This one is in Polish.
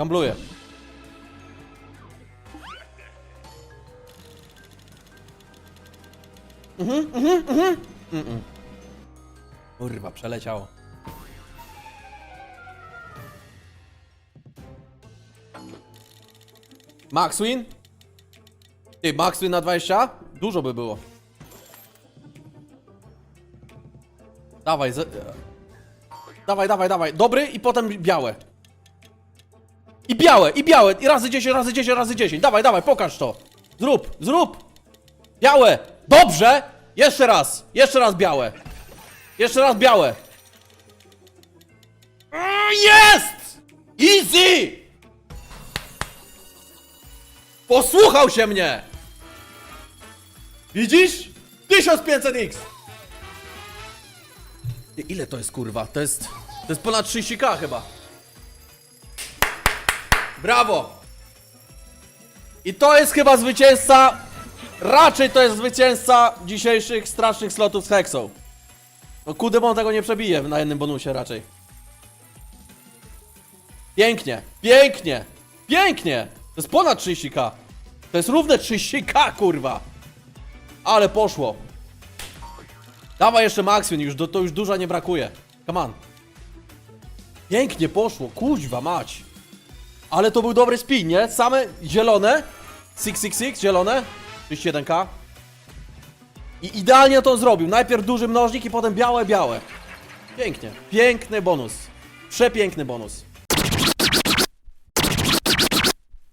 Gambluję. Mhm, mhm, mhm. Mm-mm. Kurwa, przeleciało. Max win? Ty, max win na 20? Dużo by było. Dawaj, z... Dawaj, dawaj, dawaj. Dobry i potem białe. I białe, i białe. I razy 10, razy 10, razy 10. Dawaj, dawaj, pokaż to. Zrób, zrób. Białe. Dobrze. Jeszcze raz. Jeszcze raz białe. Jeszcze raz białe. Mm, Jest! Easy! Posłuchał się mnie! Widzisz? 1500x! Ty, Ile to jest kurwa? To jest. To jest ponad 30k chyba. Brawo! I to jest chyba zwycięzca. Raczej to jest zwycięzca dzisiejszych strasznych slotów z Hexą. No Kudemon tego nie przebije na jednym bonusie raczej. Pięknie, pięknie, pięknie! To jest ponad 30k. To jest równe 30k, kurwa. Ale poszło. Dawaj jeszcze Maxwin, już, do, to już dużo nie brakuje. Come on. Pięknie poszło, kuźwa mać. Ale to był dobry spin, nie? Same zielone. 666, zielone. 31k. I idealnie to zrobił. Najpierw duży mnożnik i potem białe, białe. Pięknie. Piękny bonus. Przepiękny bonus.